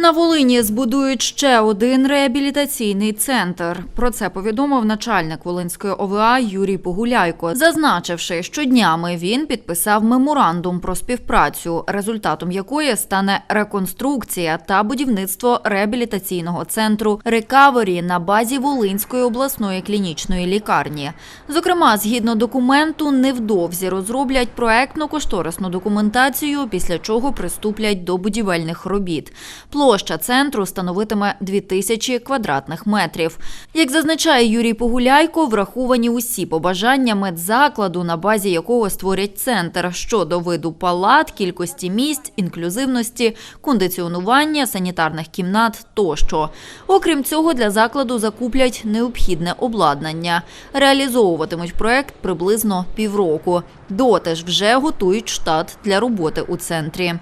На Волині збудують ще один реабілітаційний центр. Про це повідомив начальник Волинської ОВА Юрій Погуляйко, зазначивши, що днями він підписав меморандум про співпрацю, результатом якої стане реконструкція та будівництво реабілітаційного центру Рекавері на базі Волинської обласної клінічної лікарні. Зокрема, згідно документу, невдовзі розроблять проектно-кошторисну документацію, після чого приступлять до будівельних робіт. Площа центру становитиме 2000 квадратних метрів. Як зазначає Юрій Погуляйко, враховані усі побажання медзакладу, на базі якого створять центр щодо виду палат, кількості місць, інклюзивності, кондиціонування, санітарних кімнат тощо. Окрім цього, для закладу закуплять необхідне обладнання. Реалізовуватимуть проект приблизно півроку. Доти ж вже готують штат для роботи у центрі.